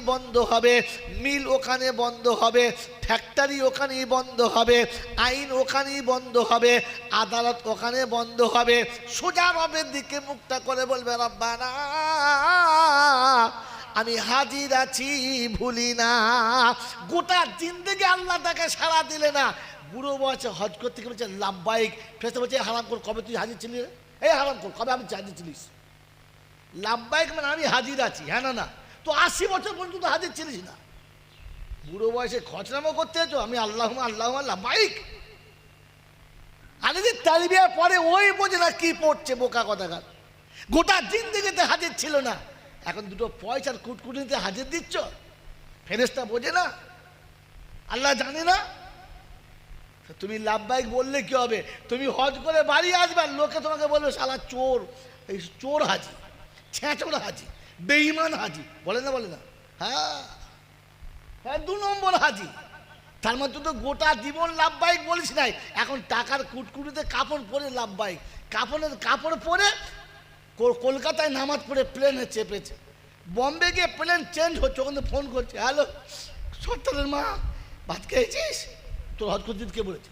বন্ধ হবে, মিল ওখানে বন্ধ হবে, ফ্যাক্টরি ওখানেই বন্ধ হবে, আইন ওখানেই বন্ধ হবে, আদালত ওখানে বন্ধ হবে। সোজা রবের দিকে মুক্তা করে বলবে, রব্বানা, আমি হাজির আছি, ভুলি না। গোটা জিন্দগি আল্লাহ তাকে সারা দিলে না। বুড়ো বয়সে হজ করতে গিয়ে বলছে লাভবাইক ফেসতে বলছে হারাম কর, কবে তুই হাজির ছিলি এই হারাম কর, কবে আমি হাজির ছিলিস? লাভবাইক মানে আমি হাজির আছি। হ্যাঁ না না। তো আশি বছর পর্যন্ত হাজির ছিলিস না। বুড়ো বয়সে খচরামো করতে হতো, আমি আল্লাহ আল্লাহ লাভবাইক আরে যে তালিবিয়ার পরে ওই বোঝে না কি পড়ছে বোকা কথাকার? গোটা জিন্দিগিতে হাজির ছিল না। এখন দুটো পয়সার কুটকুটিতে হাজির দিচ্ছ? ফেরেস্তা বোঝে না। আল্লাহ জানে না। তো তুমি লাভবাইক বললে কি হবে? তুমি হজ করে বাড়ি আসবে আর লোকে তোমাকে বলবে, শালা চোর, এই চোর হাজি, ছেঁচড় হাজি। বেঈমান হাজি। বলে না বলে না? হ্যাঁ। হ্যাঁ দু নম্বর হাজি। তার মধ্যে তো গোটা জীবন লাভবাহিক বলিস নাই। এখন টাকার কুটকুটিতে কাপড় পরে লাভবাহিক। কাপড়ের কাপড় পরে কলকাতায় নামাজ পড়ে প্লেনে চেপেছে। বম্বে গিয়ে প্লেন চেঞ্জ হচ্ছে, ওখানে ফোন করছে, হ্যালো, সত্তরের মা, ভাত খেয়েছিস? তোর হজ করতে কে বলেছে?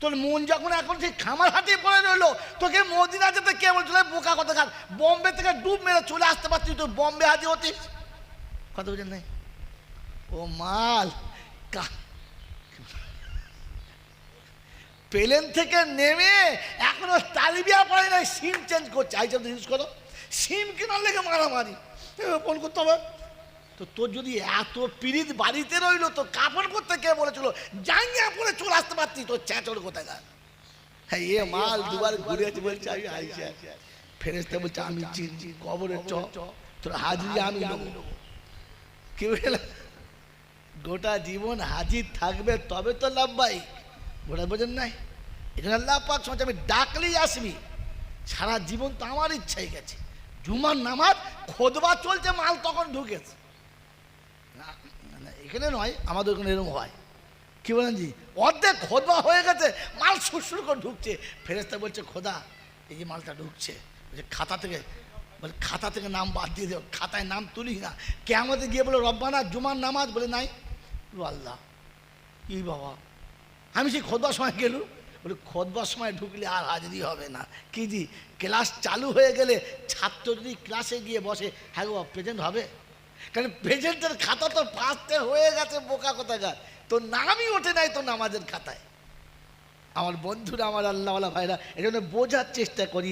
তোর মন যখন এখন সেই খামার হাতিয়ে পড়ে রইল, তোকে মদিনা যেতে কে বলছিল? বোকা কথা কার বম্বে থেকে ডুব মেরে চলে আসতে পারছিস তুই, বম্বে হাজি হতিস। কথা বলছেন নাই? ও মাল প্লেন থেকে নেমে এখনও তালিবিয়া পড়ে নাই, সিম চেঞ্জ করছে। আই জন্য ইউজ করো। সিম কেনার লেগে মারামারি। ফোন করতে হবে। তো তোর যদি এত পিড়িত বাড়িতে রইল তো কাপড় বলেছিল জাঙ্গিয়া পরে চলে আসতে পারতি তোর চেঁচড় কোথায় গা হ্যাঁ এ মাল দুবার ঘুরে আছে বলছে আমি আইসা ফেরেস্তে বলছে আমি চিনছি কবরে চ তোর হাজিরি আমি নেব। কি বুঝলে গোটা জীবন হাজির থাকবে তবে তো লাভ ভাই গোটা বোঝেন নাই? এখানে আল্লাহ পাক সমাজ আমি ডাকলেই আসবি। সারা জীবন তো আমার ইচ্ছাই গেছে। জুমার নামাজ খোদবা চলছে মাল তখন ঢুকেছে। এখানে নয় আমাদের ওখানে এরকম হয়। কি বলেন জি? অর্ধেক খোদবা হয়ে গেছে, মাল সুরসুর করে ঢুকছে। ফেরেস্তা বলছে, খোদা, এই যে মালটা ঢুকছে বলছে খাতা থেকে, বলে খাতা থেকে নাম বাদ দিয়ে দেও, খাতায় নাম তুলি না। কেমতে গিয়ে বলে, রব্বানা, জুমার নামাজ বলে নাই? আল্লাহ, কি বাবা, আমি সেই খোদবার সময় গেলু বলে, খোদবার সময় ঢুকলে আর হাজিরি হবে না। কি জি, ক্লাস চালু হয়ে গেলে ছাত্র যদি ক্লাসে গিয়ে বসে হ্যাঁ গো প্রেজেন্ট হবে? কারণ প্রেজেন্টের খাতা তো পাঁচতে হয়ে গেছে, বোকা কোথাকার। তো নামই ওঠে নাই তো নামাজের খাতায়। আমার বন্ধুরা, আমার আল্লাহওয়ালা ভাইরা এই জন্য বোঝার চেষ্টা করি।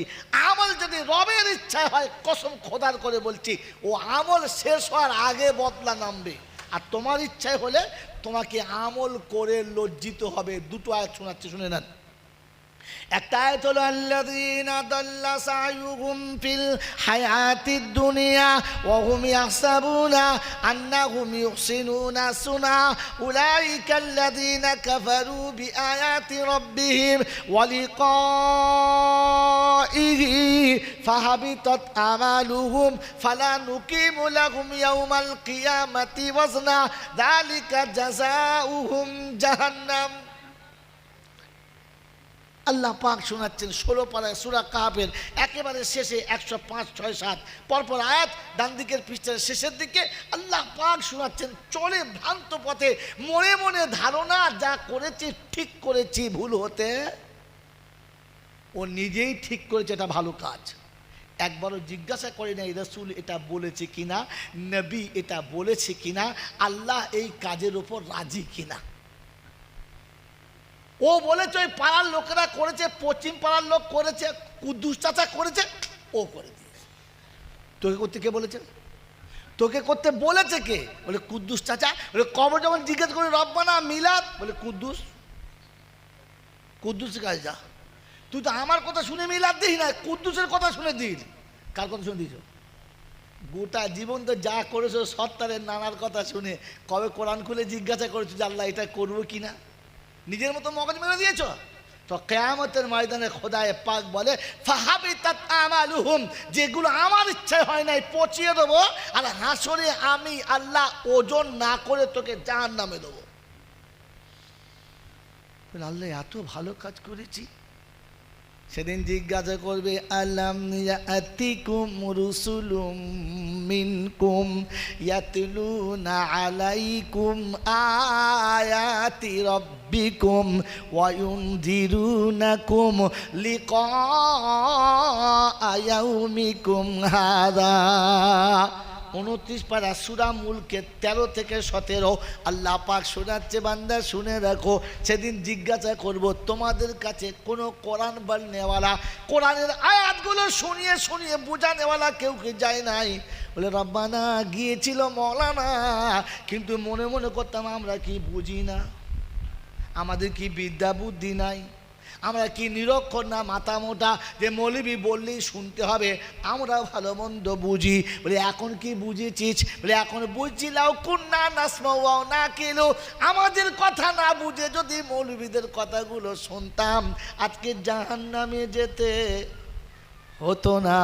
আমল যদি রবের ইচ্ছা হয়, কসম খোদার করে বলছি, ও আমল শেষ হওয়ার আগে বদলা নামবে। আর তোমার ইচ্ছায় হলে তোমাকে আমল করে লজ্জিত হবে। দুটো আয়াত শোনাচ্ছি, শুনে নেন। একটা আয়াত হলো আল্লাযীনা দাল্লা সায়ুহুম ফিল হায়াতিদ দুনিয়া ওয়া হুম ইয়াহসাবুনা আন্নাহুম ইউহসিনুনা সুনা উলাইকা আল্লাযীনা কাফারু বিআয়াতি রাব্বিহিম ওয়া লিকাইহি ফাহাবিতাত আমালুহুম ফালা নুকিমু লাহুম ইয়াওমাল কিয়ামাতি ওয়াজনা যালিকা জাযাউহুম জাহান্নাম আল্লাহ পাক শোনাচ্ছেন, ষোলো পাড়ায় সুরা কাহাবের একেবারে শেষে একশো পাঁচ, ছয়, সাত, পরপর আয়াত, ডান দিকের পৃষ্ঠার শেষের দিকে আল্লাহ পাক শোনাচ্ছেন, চলে ভ্রান্ত পথে, মনে মনে ধারণা, যা করেছি ঠিক করেছি, ভুল হতে ও নিজেই ঠিক করেছে, এটা ভালো কাজ। একবারও জিজ্ঞাসা করে নাই, রসুল এটা বলেছে কিনা, নবী এটা বলেছে কিনা, আল্লাহ এই কাজের ওপর রাজি কিনা। ও বলেছে, ওই পাড়ার লোকেরা করেছে, পশ্চিম পাড়ার লোক করেছে, কুদ্দুস চাচা করেছে, ও করে দিয়েছে। তোকে করতে কে বলেছে? তোকে করতে বলেছে কে? বলে, কুদ্দুস চাচা। বলে, কবর যখন জিজ্ঞেস করি, রব্বানা, মিলাদ? বলে, কুদ্দুস, কুদ্দুসের কাছে যা। তুই তো আমার কথা শুনে মিলাদ দিস না কুদ্দুসের কথা শুনে দিস। কার কথা শুনে দিস গোটা জীবন তো যা করেছ, সত্তারের নানার কথা শুনে। কবে কোরআন খুলে জিজ্ঞাসা করেছ যে, আল্লাহ, এটা করব কি না? নিজের মতো মগজ মেরে দিয়েছ? তো কেয়ামতের ময়দানে খোদায় পাক বলে ফাহাবি তাত যেগুলো আমার ইচ্ছায় হয় নাই, পচিয়ে দেবো আর হাসরে আমি আল্লাহ ওজন না করে তোকে জাহান নামে দেবো আল্লাহ, এত ভালো কাজ করেছি সেদিন জিজ্ঞাসা করবে, আলাম ইয়াতিকুম রুসুলুম মিনকুম ইয়াতলুনা আলাইকুম আয়াতি রব্বিকুম ওয়া ইউনযিরুনাকুম লিকা ইয়াউমিকুম হাদা। উনত্রিশ পারা সুরা মুলকে তেরো থেকে সতেরো আল্লাহ পাক শোনাচ্ছে, বান্দা শুনে রাখো, সেদিন জিজ্ঞাসা করব, তোমাদের কাছে কোনো কোরআন বল নেওয়ালা, কোরআনের আয়াতগুলো শুনিয়ে শুনিয়ে বোঝা নেওয়ালা কেউ কি যায় নাই? বলে, রব্বানা, গিয়েছিল মৌলানা, কিন্তু মনে মনে করতাম আমরা কি বুঝি না, আমাদের কি বিদ্যা বুদ্ধি নাই? আমরা কি নিরক্ষর না মাথা মোটা? যে মৌলবি বললেই শুনতে হবে। আমরা ভালো মন্দ বুঝি। বলে, এখন কি বুঝেছিস? বলে, এখন বুঝছিলাম, কুন্না নাসমাও না কেলো। আমাদের কথা না বুঝে যদি মৌলবীদের কথাগুলো শুনতাম, আজকে জাহান নামে যেতে হতো না।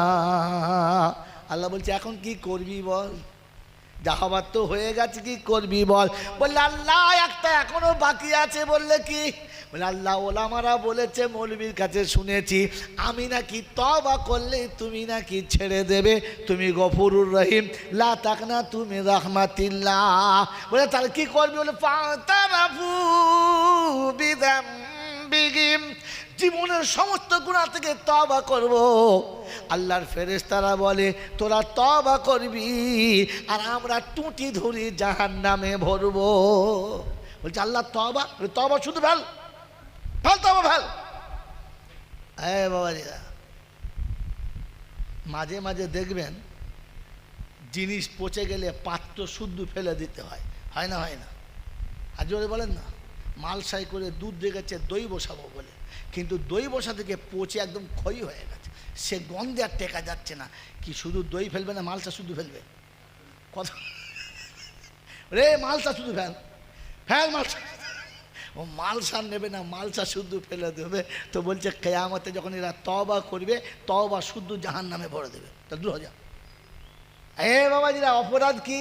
আল্লাহ বলছে, এখন কি করবি বল? যা হবার তো হয়ে গেছে, কি করবি বল? বললে, আল্লাহ, একটা এখনও বাকি আছে। বললে, কি? বলে, আল্লাহ ওলামারা বলেছে, মৌলবীর কাছে শুনেছি, আমি নাকি তবা করলে তুমি নাকি ছেড়ে দেবে, তুমি গফুরুর রহিম, লা তাক না তুমি রহমাতিল্লাহ। বলে, তাহলে কি করবি? বলে বিদাম জীবনের সমস্ত গুণা থেকে তবা করব। আল্লাহর ফেরেশতারা বলে, তোরা তবা করবি আর আমরা টুটি ধরি জাহান নামে ভরবো। বলছে, আল্লাহ তবা তবা শুধু ভালো ভালো তবা ভালো? হ্যাঁ বাবাজিরা মাঝে মাঝে দেখবেন জিনিস পচে গেলে পাত্র শুদ্ধ ফেলে দিতে হয়। হয় না হয় না? আর জোরে বলেন না? মালসাই করে দুধ রেখেছে, দই বসাবো বলে। কিন্তু দই বসা থেকে পচে একদম ক্ষয় হয়ে গেছে। সে গন্ধে আর টেকা যাচ্ছে না। কি শুধু দই ফেলবে না মালসা শুধু ফেলবে? কথা রে, মালসা শুধু ফেল। ফেল মালসা। ও মালসা নেবে না মালসা শুদ্ধ ফেলে দেবে। তো বলছে, কেয়ামতে যখন এরা তবা করবে তবা শুদ্ধ জাহান নামে ভরে দেবে। তা দু হাজার। এ বাবাজিরা, অপরাধ কি?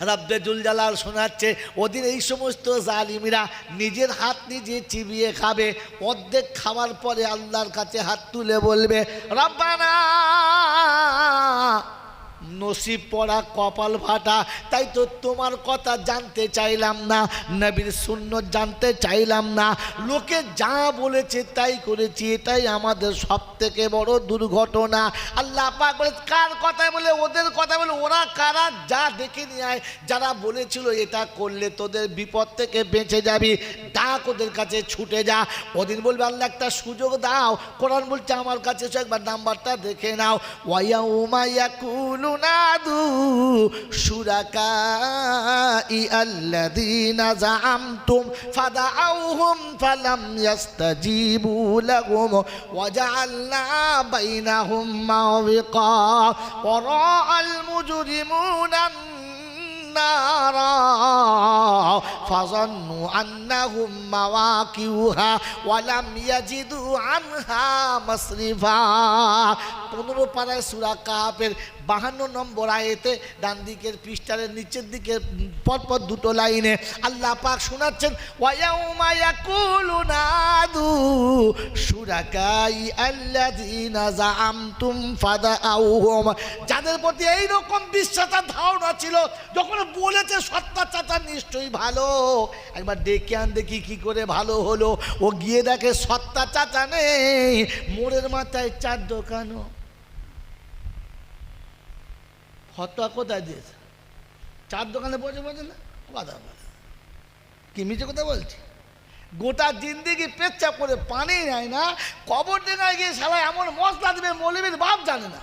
রাব্বে জালাল শোনাচ্ছে ওদের এই সমস্ত জালিমিরা নিজের হাত নিজে চিবিয়ে খাবে, অর্ধেক খাওয়ার পরে আল্লাহর কাছে হাত তুলে বলবে, রব্বানা নসিব পড়া, কপাল ফাটা তাই তো তোমার কথা জানতে চাইলাম না, নবীর শূন্য জানতে চাইলাম না। লোকে যা বলেছে তাই করেছি, এটাই আমাদের সব থেকে বড় দুর্ঘটনা। আল্লাহ বলে, কার কথা বলে, ওদের কথা বলে, ওরা কারা যা দেখে নিয়ে যারা বলেছিল এটা করলে তোদের বিপদ থেকে বেঁচে যাবি, ডাক ওদের কাছে ছুটে যা। ওদিন বলবে, আল্লাহ একটা সুযোগ দাও। কোরআন বলছে, আমার কাছে একবার নাম্বারটা দেখে নাও। ওয়াইয়া উমাইয়া কুলু নাদু শুরাকাই আল্লাযীনা জাআমতুম ফাদাউহুম ফালাম ইয়াস্তাজিবু লাহুম ওয়াজআলনা বাইনাহুম মাওবিকা ওয়ারাআল মুজরিমুনা النار فظنوا أنهم مواقعها ولم يجدوا عنها مصرفا পনেরো পাড়ায় সুরা কাপের বাহান্ন নম্বর আয়েতে ডান দিকের পৃষ্ঠারের নিচের দিকে পরপর দুটো লাইনে আল্লাহ পাক শোনাচ্ছেন ফাদাউহুম। যাদের প্রতি এই রকম বিশ্বাসের ধারণা ছিল, যখন বলেছে সত্তা চাচা নিশ্চয়ই ভালো। একবার ডেকে আন দেখি কি করে ভালো হলো। ও গিয়ে দেখে সত্তা চাচা নেই, মোড়ের মাথায় চার দোকানও। ফতোয়া কোথায় দিয়েছে? চার দোকানে বসে বসে না? কথা বলে। কি মিছে কথা বলছি? গোটা জিন্দিগি পেচ্ছা করে পানি নেয় না, কবর ডেঙ্গায় গিয়ে সালা এমন মশলা দেবে, মৌলবীর বাপ জানে না।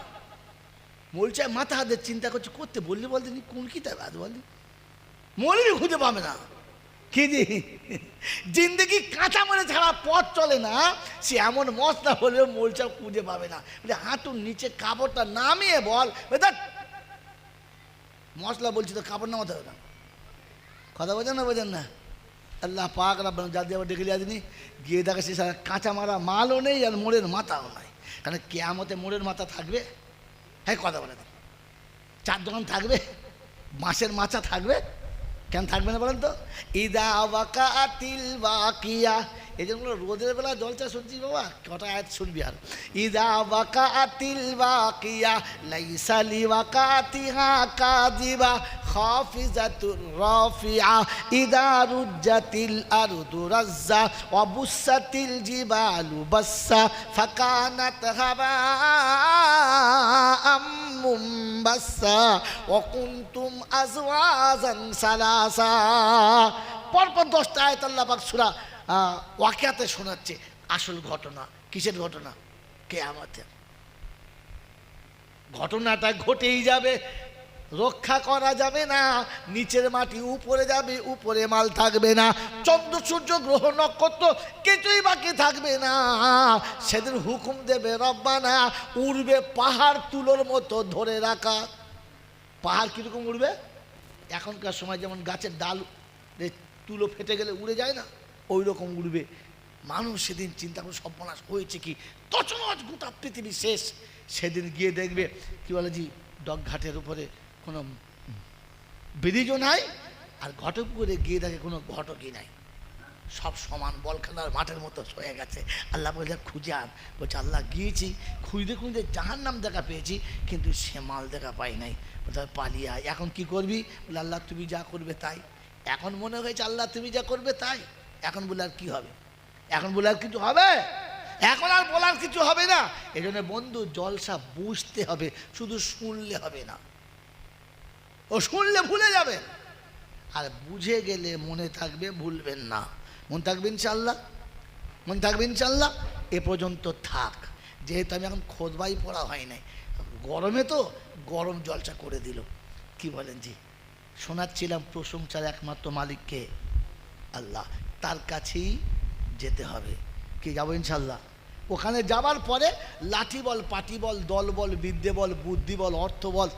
বলছে মাথা হাতে চিন্তা করছে, করতে বললি বলতে নি, কোন কি তার বাদ বললি? মৌলবী খুঁজে পাবে না। কি জি? জিন্দিগি কাঁচা মনে ছাড়া পথ চলে না, সে এমন মশলা হলেও মোলচা খুঁজে পাবে না। বলে হাঁটুর নিচে কাপড়টা নামিয়ে বল। মশলা বলছি তো কাপড় নামাতে হবে না। কথা বোঝেন না বোঝেন না? আল্লাহ পাক রাব্বান যা দিয়ে আবার ডেকে আসিনি। গিয়ে দেখা সে কাঁচা মারা মালও নেই আর মোড়ের মাথাও নাই। কারণ কেয়ামতে মোড়ের মাথা থাকবে? হ্যাঁ কথা বলে চার দোকান থাকবে? বাঁশের মাচা থাকবে? কেন থাকবে না বলেন তো? ইদা ওয়াকা আতিল ওয়াকিয়া। এই জন্য রোদের বেলা জলচা শুনছি বাবা? কটা আয়াত শুনবি আর? ইদা ওয়াকা আতিল ওয়াকিয়া লাইসালি ওয়াকাতিহা কাযিবা খাফিজাতুর রাফিআ ইদা রুজ্জাতিল আরদু রাজ্জা, ওয়া বুসাতিল জিবালু বাসসা, ফাকানাত হাবাআম মুমবাসসা, ওয়া কুনতুম আজওয়াজান সালাসা। পরপর দশটা আয়াত আল্লাহ পাক সূরা ওয়াকিয়াতে শোনাচ্ছে, আসল ঘটনা, কিসের ঘটনা? কেয়ামতের। ঘটনাটা ঘটেই যাবে, রক্ষা করা যাবে না, নিচের মাটি উপরে যাবে, উপরে মাল থাকবে না, চন্দ্র সূর্য, গ্রহ, নক্ষত্র কিছুই বাকি থাকবে না। সেদিন হুকুম দেবে রব্বানা, উড়বে পাহাড় তুলোর মতো ধরে রাখা। পাহাড় কীরকম উড়বে? এখনকার সময় যেমন গাছের ডাল তুলো ফেটে গেলে উড়ে যায় না? ওই রকম উঠবে মানুষ সেদিন চিন্তা করে সর্বনাশ হয়েছে কি? তছনছ গোটা পৃথিবী শেষ। সেদিন গিয়ে দেখবে, কি বলে জি, ডগঘাটের উপরে কোনো ব্রিজও নাই, আর ঘটকপুরে গিয়ে দেখে কোনো ঘটকই নাই। সব সমান বল খেলার মাঠের মতো হয়ে গেছে। আল্লাহ বলছে খুঁজে আন। বলছে, আল্লাহ, গিয়েছি। খুঁজতে খুঁজতে জাহার নাম দেখা পেয়েছি, কিন্তু সে মাল দেখা পাই নাই। বলতে পালিয়ে আয়। এখন কি করবি? বলে, আল্লাহ, তুমি যা করবে তাই। এখন মনে হয়েছে, আল্লাহ, তুমি যা করবে তাই। এখন বলে আর কি হবে? এখন বলে আর কিছু হবে? এখন আর বলার কিছু হবে না। এই জন্য বন্ধু, জলসা বুঝতে হবে, শুধু শুনলে হবে না। ও শুনলে ভুলে যাবে। আর বুঝে গেলে মনে থাকবে ভুলবেন না। মন থাকবে ইনশাল্লাহ মন থাকবে ইনশাল্লাহ এ পর্যন্ত থাক। যেহেতু আমি এখন খোদবাই পড়া হয় নাই। গরমে তো গরম জলসা করে দিল। কি বলেন জি? শোনাচ্ছিলাম প্রশংসার একমাত্র মালিককে। আল্লাহ তার কাছেই যেতে হবে। কি যাব ইনশাল্লাহ? ওখানে যাবার পরে লাঠি বল, পাটি বল, দল বল, বিদ্যে বল, বুদ্ধি বল, অর্থ বল,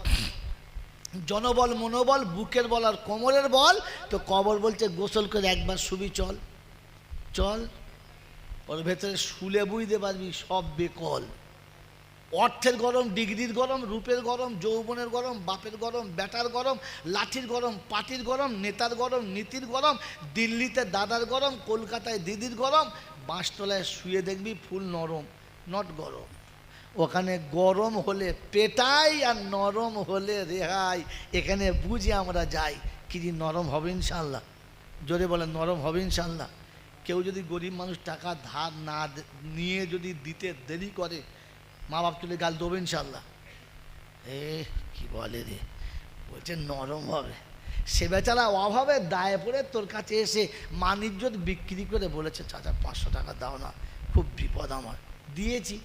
জনবল, মনোবল, বুকের বল আর কোমরের বল, তো কবর বলছে গোসল করে একবার শুবি, চল। চল, ওর ভেতরে শুলে বুঝতে পারবি সব বেকল। অর্থের গরম, ডিগ্রির গরম, রূপের গরম, যৌবনের গরম, বাপের গরম ব্যাটার গরম, লাঠির গরম, পাটির গরম, নেতার গরম, নীতির গরম, দিল্লিতে দাদার গরম, কলকাতায় দিদির গরম বাঁশতলায় শুয়ে দেখবি ফুল নরম, নট গরম। ওখানে গরম হলে পেটাই আর নরম হলে রেহাই, এখানে বুঝে আমরা যাই, কি যে নরম হবে ইনশাল্লাহ জোরে বলে নরম হবে ইনশাল্লাহ কেউ যদি গরিব মানুষ টাকা ধার না নিয়ে যদি দিতে দেরি করে মা বাপ তুলে গাল দেবে ইনশাল্লাহ এ, কি বলে রে? বলছে নরম হবে। সে বেচারা অভাবে দায়ে পড়ে তোর কাছে এসে মানিজ্যত বিক্রি করে বলেছে, চাচা, পাঁচশো টাকা দাও না, খুব বিপদ আমার। দিয়েছি।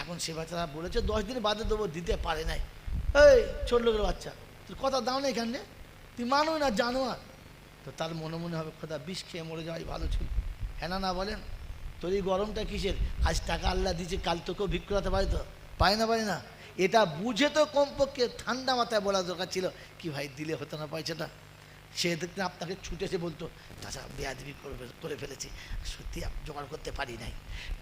এখন সে বেচারা বলেছে, দশ দিন বাদে দেবো, দিতে পারে নাই। এই, ছোট লোকের বাচ্চা, তোর কথা দাও না এখানে। তুই মানুষ না জানো আর তো তার মনে মনে হবে, খোদা, বিষ খেয়ে মরে যাওয়াই ভালো ছিল। হ্যাঁ না বলেন। তোর এই গরমটা কিসের? আজ টাকা আল্লাহ দিয়েছে, কাল তোকেও ভিক্ষুরাতে পারে তো? পায় না, পারি না। এটা বুঝে তো কমপক্ষে ঠান্ডা মাথায় বলা দরকার ছিল। কি ভাই দিলে হতো না পয়সাটা? সে দেখতে আপনাকে ছুটেছে বলতো, চাচা, বেয়াদবি করে ফেল- করে ফেলেছি। সত্যি জোগাড় করতে পারি নাই।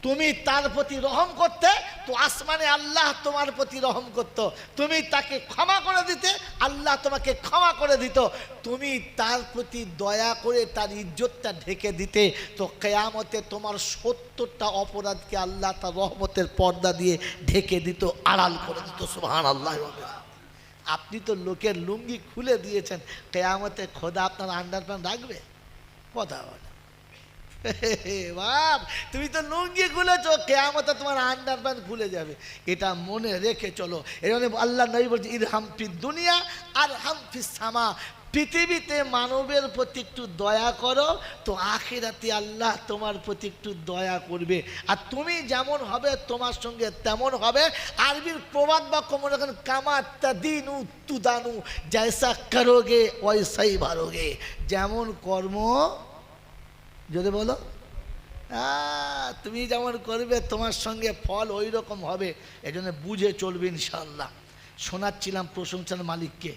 তুমি তার প্রতি রহম করতে, তো আসমানে আল্লাহ তোমার প্রতি রহম করতো। তুমি তাকে ক্ষমা করে দিতে, আল্লাহ তোমাকে ক্ষমা করে দিত। তুমি তার প্রতি দয়া করে তার ইজ্জতটা ঢেকে দিতে, তো কেয়ামতে তোমার সত্তরটা অপরাধকে আল্লাহ তার রহমতের পর্দা দিয়ে ঢেকে দিত, আড়াল করে দিত। সুহান আল্লাহ আপনি তো লোকের লুঙ্গি খুলে দিয়েছেন, কেয়ামতে খোদা আপনার আন্ডার প্যান্ট রাখবে? কথা বলে। বাপ, তুমি তো লুঙ্গি খুলেছো, কেয়ামতে তোমার আন্ডার প্যান্ট খুলে যাবে। এটা মনে রেখে চলো। এই জন্য আল্লাহ নবী বলছে ইর হামফি দুনিয়া আর হামফি সামা। পৃথিবীতে মানবের প্রতি একটু দয়া করো, তো আখেরাতে আল্লাহ তোমার প্রতি একটু দয়া করবে। আর তুমি যেমন হবে, তোমার সঙ্গে তেমন হবে। আরবির প্রবাদ মনে করেন কামাত্তা দিনু তুদানু, জয়সা করোগে ওইসাই ভারোগে যেমন কর্ম, যদি বলো তুমি যেমন করবে, তোমার সঙ্গে ফল ওই রকম হবে। এই জন্য বুঝে চলবে ইনশাল্লাহ শোনাচ্ছিলাম প্রশংসার মালিককে।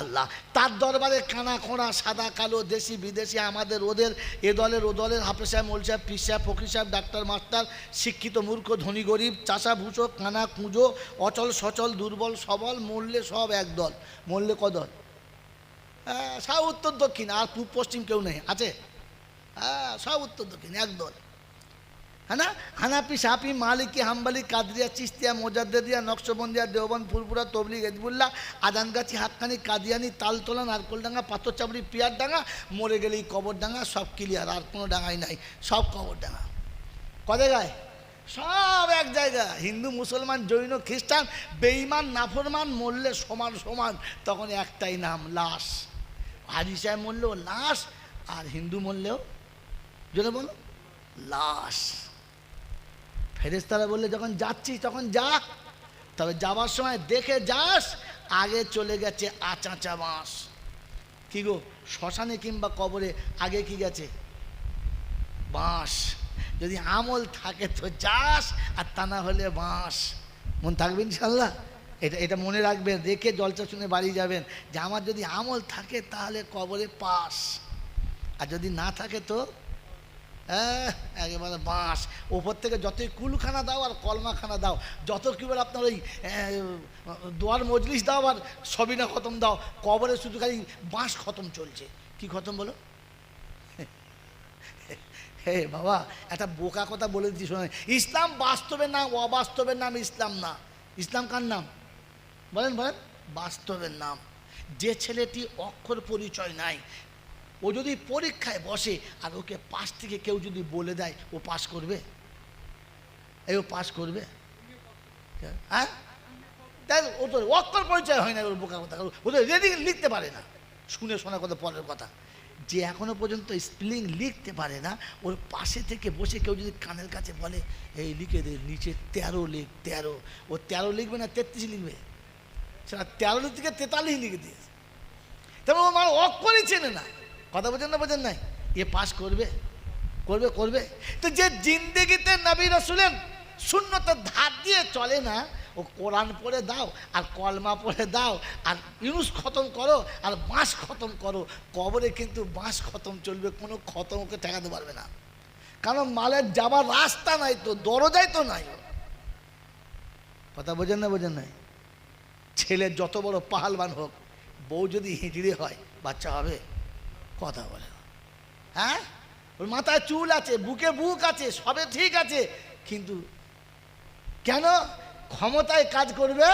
আল্লাহ, তার দরবারে কানা খোঁড়া, সাদা, কালো, দেশি, বিদেশি, আমাদের, ওদের, এ দলের, ও দলের হাফে সাহেব, মোল সাহেব পিস সাহেব, ফকির সাহেব, ডাক্তার, মাস্টার, শিক্ষিত, মূর্খ, ধনী, গরিব, চাষা ভুষো কানা, কুঁজো, অচল, সচল, দুর্বল, সবল, মরলে সব এক দল। মরলে কদল হ্যাঁ সব উত্তর দক্ষিণ, আর পূর্ব পশ্চিম কেউ নেই, আছে? হ্যাঁ সব উত্তর দক্ষিণ, এক দল। হ্যাঁ না হানাপি সাপি মালিকি হাম্বালি কাদরিয়া চিস্তিয়া মোজাদ্দিয়া নকশবন্দিয়া দেওবন্দ ফুলপুরা তবলিগ এজবুল্লাহ আদানগাছি হাক্কানি কাদিয়ানি তালতলা নারকোলডাঙ্গা পাথরচাপড়ি পিয়ারডাঙ্গা মরে গেলে গেলেই কবরডাঙ্গা সব ক্লিয়ার আর কোনো ডাঙাই নাই, সব কবরডাঙ্গা কদে গায় সব এক জায়গা। হিন্দু, মুসলমান, জৈন, খ্রিস্টান বেইমান নাফরমান, মরলে সমান সমান, তখন একটাই নাম, লাশ। হাজি সাহেব মরলেও লাশ, আর হিন্দু মরলেও, জোরে বলো, লাশ। ফেরেস্তারা বললে, যখন যাচ্ছিস, তখন যা। তবে যাবার সময় দেখে যাস, আগে চলে গেছে আচাঁচা বাঁশ। কি গো, শ্মশানে কিংবা কবরে আগে কি গেছে? বাঁশ। যদি আমল থাকে তো যাস, আর তা না হলে বাঁশ। মন থাকবে ইনশাল্লাহ এটা এটা মনে রাখবেন, রেখে জলচা শুনে বাড়ি যাবেন। যে আমার যদি আমল থাকে, তাহলে কবরে পাস। আর যদি না থাকে তো হ্যাঁ একেবারে বাঁশ। ওপর থেকে যতই কুলখানা দাও আর কলমাখানা দাও, যত কি বলে আপনার ওই দোয়ার মজলিস দাও আর সবিনা খতম দাও, কবরে শুধু খালি বাঁশ খতম চলছে। কি খতম বলো? হে বাবা, একটা বোকা কথা বলে দিচ্ছি শোনে ইসলাম বাস্তবের নাম অবাস্তবের নাম ইসলাম না। ইসলাম কার নাম? বলেন বলেন। বাস্তবের নাম। যে ছেলেটি অক্ষর পরিচয় নাই ও যদি পরীক্ষায় বসে আর ওকে পাশ থেকে কেউ যদি বলে দেয়, ও পাশ করবে? এই ও পাশ করবে? হ্যাঁ? ও তো অক্ষর পরিচয় হয় না ওর বোকা কথা। ও তো রেডি লিখতে পারে না। শুনে শোনা কথা, পরের কথা। যে এখনও পর্যন্ত স্পেলিং লিখতে পারে না, ওর পাশে থেকে বসে কেউ যদি কানের কাছে বলে, এই লিখে দে, নিচে তেরো লিখ, তেরো। ও তেরো লিখবে না, তেত্রিশ লিখবে? সেটা তেরো লিখ থেকে তেতাল্লিশ লিখে দিয়েছে। ও মানে অক্ষরই চেনে না। কথা বোঝেন না, বোঝেন নাই? এ পাস করবে করবে করবে। তো যে জিন্দেগিতে নবী রসুলেন শূন্যতার ধার দিয়ে চলে না, ও কোরআন পড়ে দাও, আর কলমা পড়ে দাও, আর ইউনুস খতম করো, আর বাঁশ খতম করো, কবরে কিন্তু বাঁশ খতম চলবে, কোনো খতম ওকে ঠেকাতে পারবে না। কারণ মালের যাবার রাস্তা নাই তো, দরজাই তো নাই। কথা বোঝেন না, বোঝেন নাই? ছেলে যত বড় পাহালবান হোক, বউ যদি হিঁচড়ে হয়, বাচ্চা হবে? কথা বলে। হ্যাঁ? ওর মাথায় চুল আছে, বুকে বুক আছে, সবে ঠিক আছে, কিন্তু কেন ক্ষমতায় কাজ করবে?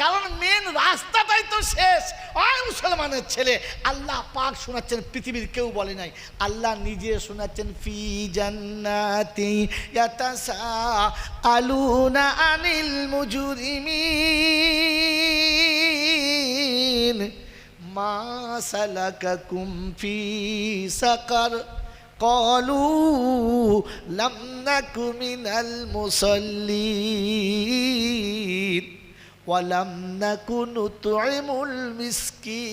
কারণ মেন রাস্তাটাই তো শেষ। ওই মুসলমানের ছেলে, আল্লাহ পাক শোনাচ্ছেন, পৃথিবীর কেউ বলে নাই। আল্লাহ নিজে শোনাচ্ছেন, ফি জান্নাতি ইয়াতাসা আলুনা আনিল মুজরিমিন। ما سلككم في سقر قالوا لم نك من المصلين ولم نك نطعم المسكين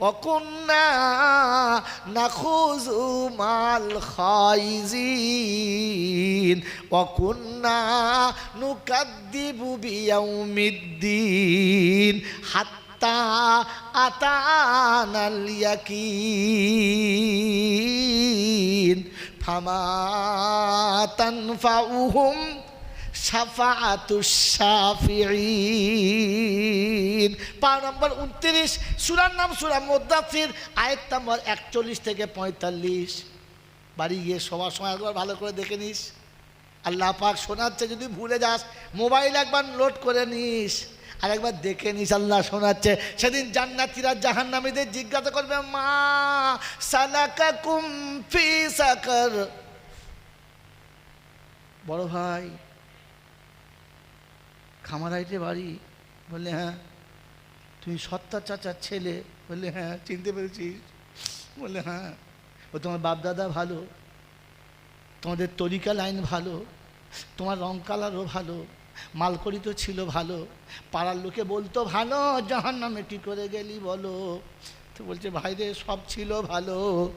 অকুন্না নাখুজু মাল খাইজিন, অকুন্না নুকাদ্দিবু বিয়াউমিদ্দিন হাত তা আতানাল ইয়াকিন। ফামা তানফাউহুম সাফাআতুস সাফিঈন পা নম্বর 29 সুরার নাম সুরা মোদ্দাফির আয়ের নম্বর একচল্লিশ থেকে পঁয়তাল্লিশ। বাড়ি গিয়ে সবার সময় একবার ভালো করে দেখে নিস। আল্লাহ পাক শোনাচ্ছে, যদি ভুলে যাস, মোবাইল একবার লোড করে নিস। আর একবার দেখে নিস, আল্লাহ শোনাচ্ছে, সেদিন জান্নাতিরা জাহান নামীদের জিজ্ঞাসা করবে, মা সালাকা কুমফি সাকার। বড় ভাই, খামারাইটে বাড়ি? বললে হ্যাঁ। তুমি সত্তা চাচার ছেলে। বললে হ্যাঁ চিনতে পেরেছিস। বললে হ্যাঁ। ও, তোমার বাপদাদা ভালো। তোমাদের তরিকা লাইন ভালো। তোমার রং কালারও ভালো। মালকড়ি তো ছিল ভালো। পাড়ার লোকে বলতো, ভালো জাহান নামে কি করে গেলি বলো? তো বলছে, ভাই রে, সব ছিল ভালো।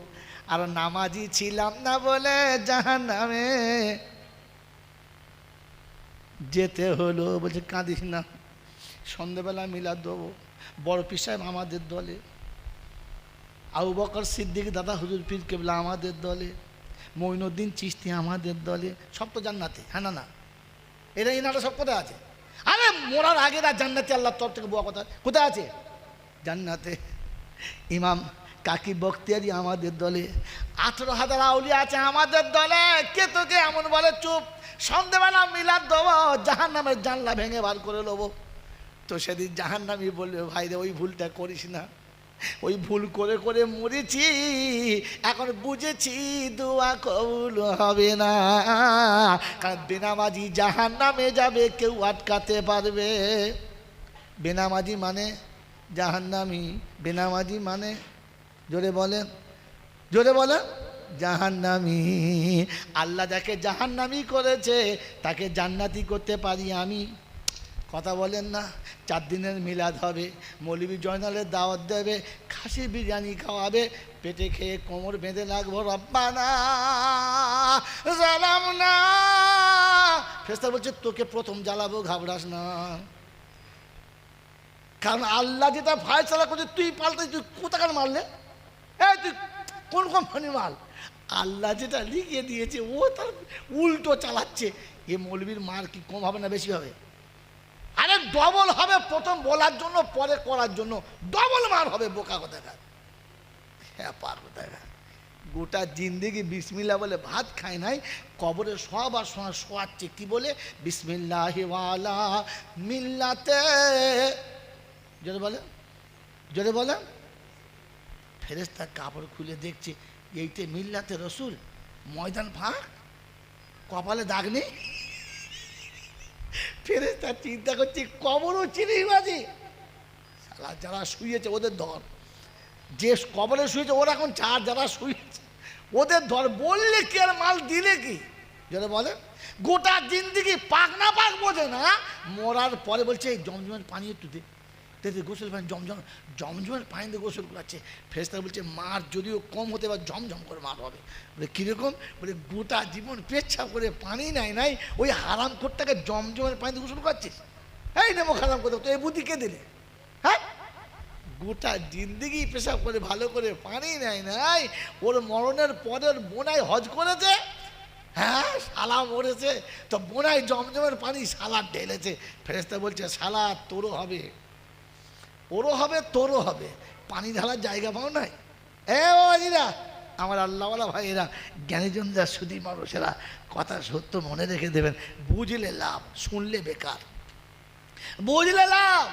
আর নামাজি ছিলাম না বলে জাহান নামে যেতে হলো। বলছে, কাঁদিস না। সন্ধেবেলা মিলাদ দেবো। বড় পীর আমাদের দলে। আবু বকর সিদ্দিক, দাদা হুজুর পীর কেবলা আমাদের দলে। মঈনুদ্দিন চিস্তি আমাদের দলে। সব তো জান্নাতে হ্যাঁ না না? এরা ইনারা সব কোথায় আছে? আরে মোরার আগের আর জান্নাতে আল্লাহর তরফ থেকে বোয়া কথা কোথায় আছে? জান্নাতে। ইমাম কাকি বক্তিয়ারি আমাদের দলে। আঠেরো হাজার আউলি আছে আমাদের দলে। কে তোকে এমন বলে? চুপ। সন্ধেবেলা মিলাদ দেবো জাহান নামের জানলা ভেঙে বার করে নেব তো সেদিন জাহান নামি বলবে, ভাই রে, ওই ভুলটা করিস না। ওই ভুল করে করে মরেছি, এখন বুঝেছি দোয়া কবুল হবে না। কারণ বেনামাজি জাহান নামে যাবে, কেউ আটকাতে পারবে। বেনামাজি মানে জাহান্নামি, বেনামাজি মানে জোরে বলেন জোরে বলেন, জাহান্নামি। আল্লাহ যাকে জাহান্নামি করেছে, তাকে জান্নাতি করতে পারি আমি। কথা বলেন না, চার দিনের মিলাদ হবে, মৌলবি জয়নালের দাওয়াত দেবে, খাসি বিরিয়ানি খাওয়াবে, পেটে খেয়ে কোমর বেঁধে রাখব, রব্বানা জ্বালাম না। ফেস্তা বলছে, তোকে প্রথম জ্বালাবো, ঘাবড়াস না। কারণ আল্লাহ যেটা ভাই ফায়সালা করছে, তুই পাল্টে তুই কোথাকার মারলে এই তুই কোন কোম্পানির মাল? আল্লাহ যেটা লিখিয়ে দিয়েছে, ও তার উল্টো চালাচ্ছে। এ মৌলবীর মার কি কম হবে না বেশি হবে? আরে ডবল হবে প্রথম বলার জন্য, পরে করার জন্য। ডবল মার হবে বোকা কোথাকার। হ্যাঁ গোটা জিন্দিগি বিসমিল্লা বলে ভাত খায় নাই, কবরে সবার সময় শোয়াচ্ছে কি বলে? বিসমিল্লাহ ওয়ালা মিল্লাতে। জোরে বলে জোরে বলে ফেরেস্তা কাপড় খুলে দেখছে, এইতে মিল্লাতে রসুল, ময়দান ফাঁক, কপালে দাগ নেই। ফেরেস্তা চিন্তা করছি কবরও চিনি সালা যারা শুয়েছে, ওদের ধর। যে কবরে শুয়েছে, ওরা এখন চার যারা শুয়েছে, ওদের ধর বললে কি আর মাল দিলে কি? যেটা বলে, গোটা জিন্দিগি পাক না পাক বোঝে না, মরার পরে বলছে, এই জমজমের পানি একটু দে। দেখতে গোসল পানি, জমজম, জমজমের পানি দিয়ে গোসল করাচ্ছে। ফেরেস্তা বলছে, মার যদিও কম হতে পারে, জমজম করে মার হবে। বলে কীরকম বলে, গোটা জীবন পেচ্ছা করে পানি নাই নাই, ওই হারাম খোরটাকে জমজমের পানি দিয়ে গোসল করছিস এই নেব হারাম করতে তো এই বুদ্ধি কে দিলে? হ্যাঁ? গোটা জিন্দিগি পেশাব করে, ভালো করে পানি নেয় নাই, ওর মরণের পরের বোনাই হজ করেছে হ্যাঁ শালা মরেছে, তো বোনায় জমজমের পানি শালা ঢেলেছে। ফেরেস্তা বলছে, শালা, তোরও হবে। ওরও হবে, তোরও হবে। পানি ঢালার জায়গা পাও নাই? এ বাবাজিরা আমার আল্লাহওয়ালা ভাইয়েরা, জ্ঞানীজনরা সুদী মানুষেরা, কথা সত্য মনে রেখে দেবেন, বুঝলে লাভ, শুনলে বেকার। বুঝলে লাভ!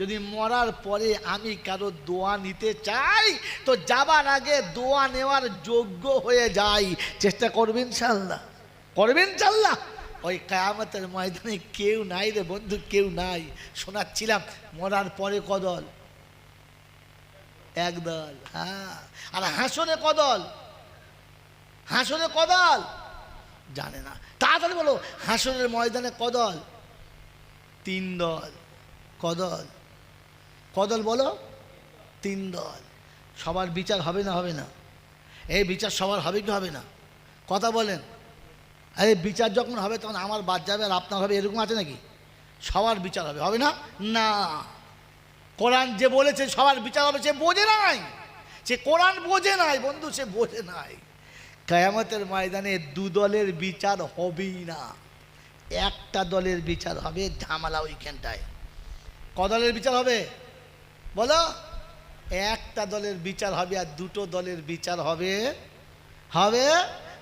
যদি মরার পরে আমি কারও দোয়া নিতে চাই, তো যাবার আগে দোয়া নেওয়ার যোগ্য হয়ে যাই। চেষ্টা করবেন চাল্লা করবেন চাল্লা ওই কায়ামতের ময়দানে কেউ নাই রে বন্ধু, কেউ নাই। শোনাচ্ছিলাম, মরার পরে কদল? একদল হ্যাঁ। আর হাসনে কদল? হাসনে কদল? জানে না। তাড়াতাড়ি বলো হাসনের ময়দানে কদল? তিন দল। কদল? কদল বলো? তিন দল। সবার বিচার হবে না হবে না? এই বিচার সবার হবে কি, হবে না? কথা বলেন। আরে বিচার যখন হবে, তখন আমার বাদ যাবে আর আপনার হবে, এরকম আছে নাকি? সবার বিচার হবে হবে না? না। কোরআন যে বলেছে, সবার বিচার হবে, সে বোঝে নাই। সে কোরআন বোঝে নাই, বন্ধু, সে বোঝে নাই। কায়ামতের ময়দানে দু দলের বিচার হবেই না। একটা দলের বিচার হবে ঝামেলা ওইখানটায়। ক দলের বিচার হবে? বলো। একটা দলের বিচার হবে আর দুটো দলের বিচার হবে হবে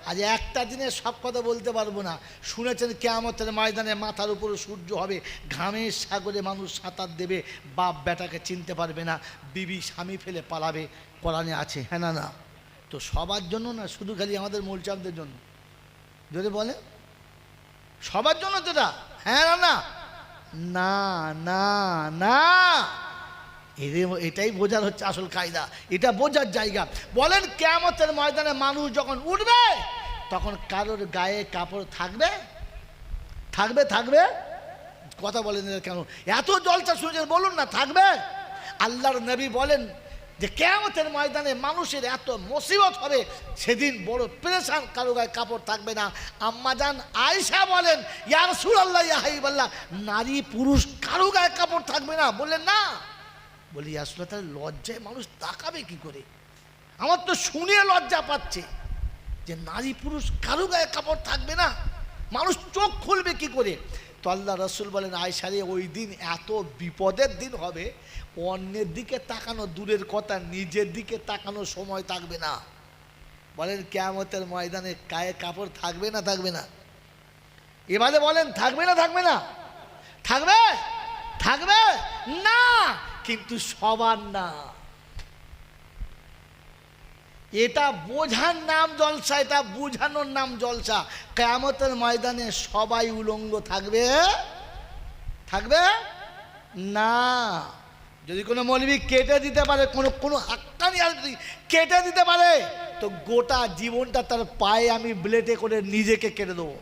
আজ একটা দিনে সব কথা বলতে পারব না। শুনেছেন কেয়ামতের ময়দানে মাথার উপরে সূর্য হবে, ঘামের সাগরে মানুষ সাঁতার দেবে, বাপ বেটাকে চিনতে পারবে না, বিবি স্বামী ফেলে পালাবে, কোরআনে আছে হ্যাঁ না না? তো সবার জন্য না, শুধু খালি আমাদের মূলচাপদের জন্য। যদি বলে সবার জন্য তো হ্যাঁ না না? না না না? এটাই বোঝার হচ্ছে আসল কায়দা। এটা বোঝার জায়গা। বলেন কেমতের ময়দানে মানুষ যখন উঠবে, তখন কারোর গায়ে কাপড় থাকবে? থাকবে থাকবে? কথা বলেন কেন? এত জলসা শুনেছেন বলুন না, থাকবে? আল্লাহর নবী বলেন যে কেমতের ময়দানে মানুষের এত মুসিবত হবে, সেদিন বড় পেরেশান কারও গায়ে কাপড় থাকবে না। আম্মাজান আয়সা বলেন ইয়ার সুর সুরাল্লাহ ইয়াহিবাল্লাহ নারী পুরুষ কারও গায়ে কাপড় থাকবে না। বললেন, না। বলি আসলে তাহলে লজ্জায় মানুষ তাকাবে কি করে? আমার তো শুনে লজ্জা পাচ্ছে যে নারী পুরুষ কারও গায়ে কাপড় থাকবে না। মানুষ চোখ খুলবে কি করে? তো আল্লাহ রসুল বলেন আয়সারে ওই দিন এত বিপদের দিন হবে, অন্যের দিকে তাকানো দূরের কথা, নিজের দিকে তাকানো সময় থাকবে না। বলেন, কেয়ামতের ময়দানে গায়ে কাপড় থাকবে না থাকবে না? এবারে বলেন, থাকবে না থাকবে না। থাকবে? থাকবে? না কিন্তু সবার না। এটা বোঝার নাম জলসা, এটা বোঝানোর নাম জলসা। কেয়ামতের ময়দানে সবাই উলঙ্গ থাকবে? থাকবে? না। যদি কোনো মৌলবি কেটে দিতে পারে, কোনো কোনো হাক্কানি আর কেটে দিতে পারে, তো গোটা জীবনটা তার পায়ে আমি ব্লেটে করে নিজেকে কেটে দেবো।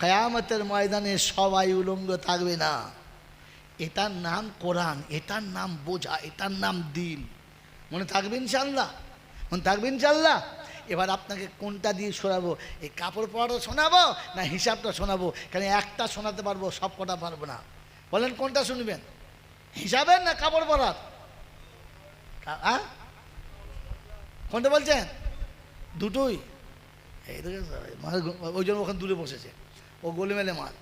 কেয়ামতের ময়দানে সবাই উলঙ্গ থাকবে না। এটার নাম কোরআন, এটার নাম বোঝা, এটার নাম দিন মনে থাকবেন ইনশাল্লাহ মনে থাকবেন ইনশাল্লাহ এবার আপনাকে কোনটা দিয়ে শোনাবো? এই কাপড় পরাটা শোনাবো না হিসাবটা শোনাবো? কেন একটা শোনাতে পারব, সব কটা পারব না? বলেন কোনটা শুনবেন? হিসাবের না কাপড় পরার? আ? কোনটা বলছেন? দুটোই। এই ওই জন্য ওখানে দূরে বসেছে। ও গোলে মেলে মাল।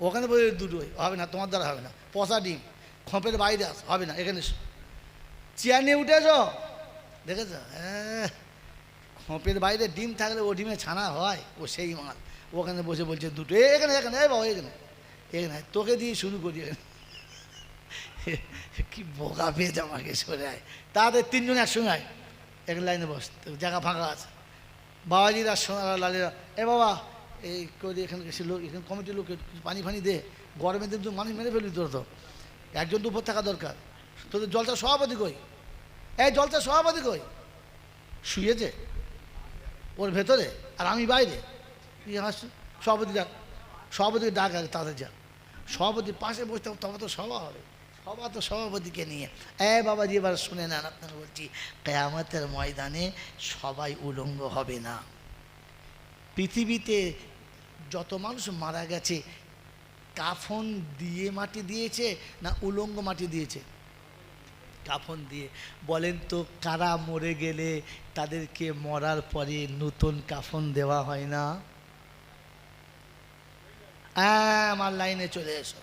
ওখানে বলে দুটোই হবে না, তোমার দ্বারা হবে না। পচা ডিম খোপের বাইরে আস হবে না, এখানে চেয়ার নিয়ে উঠেছ দেখেছ? হ্যাঁ। খোপের বাইরে ডিম থাকলে ও ডিমে ছানা হয়, ও সেই মাল। ওখানে বসে বলছে, দুটো এখানে এখানে, এ বাবা এখানে এখানে, তোকে দিয়ে শুরু করি কি বোকা পেয়েছে আমাকে সরে আয়। তাদের তিনজন একসঙ্গে আয়। এক লাইনে বস, জায়গা ফাঁকা আছে। বাবাজিরা, সোনারা, লালিরা, এ বাবা এই করি এখানে কিছু লোক এখানে কমিটির লোক পানি ফানি দে গরমের দিন মানুষ মেরে ফেলবি তোর তো। একজন তো উপর থাকা দরকার। তোদের জলটা সভাপতি কই? এই জলটা সভাপতি কই? শুয়েছে ওর ভেতরে আর আমি বাইরে। কি হাসছি সভাপতি ডাক সভাপতি ডাক আগে তাদের যা। সভাপতি পাশে বসতে তবে তো সভা হবে। সভা তো সভাপতিকে নিয়ে। এ বাবাজি এবার শুনে নেন, আপনাকে বলছি, কেয়ামতের ময়দানে সবাই উলঙ্গ হবে না। পৃথিবীতে যত মানুষ মারা গেছে, কাফন দিয়ে মাটি দিয়েছে না উলঙ্গ মাটি দিয়েছে? কাফন দিয়ে। বলেন তো, কারা মরে গেলে তাদেরকে মরার পরে নতুন কাফন দেওয়া হয় না? আমার লাইনে চলে এসো।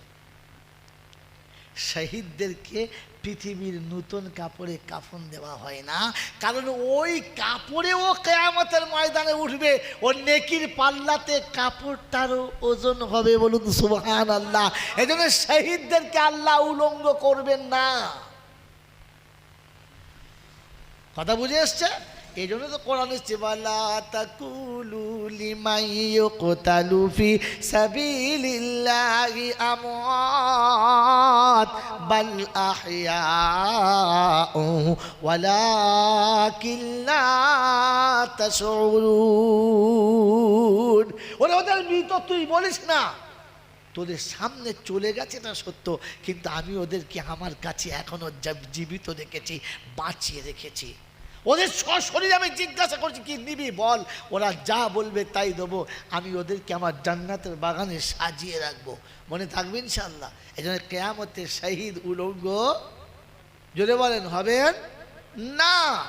শহীদদেরকে পৃথিবীর নতুন কাপড়ে কাফন দেওয়া হয় না। কারণ ওই কাপড়েও কেয়ামতের ময়দানে উঠবে। ও নেকির পাল্লাতে কাপড়টারও ওজন হবে বলুন সুবহান আল্লাহ এই জন্য শহীদদেরকে আল্লাহ উলঙ্গ করবেন না। কথা বুঝে এসছে? এই জন্য তো কোরআন এসছে ওরে ওদের মৃত, তুই বলিস না। তোদের সামনে চলে গেছে না সত্য, কিন্তু আমি ওদেরকে আমার কাছে এখনও জীবিত রেখেছি, বাঁচিয়ে রেখেছি। ওদের সশরীরে আমি জিজ্ঞাসা করছি, কি নিবি বল? ওরা যা বলবে তাই দেবো। আমি ওদেরকে আমার জান্নাতের বাগানে সাজিয়ে রাখব। মনে থাকবে ইনশাল্লাহ এই জন্য কেয়ামতের শহীদ উলঙ্গ। জোরে বলেন, হবেন? না।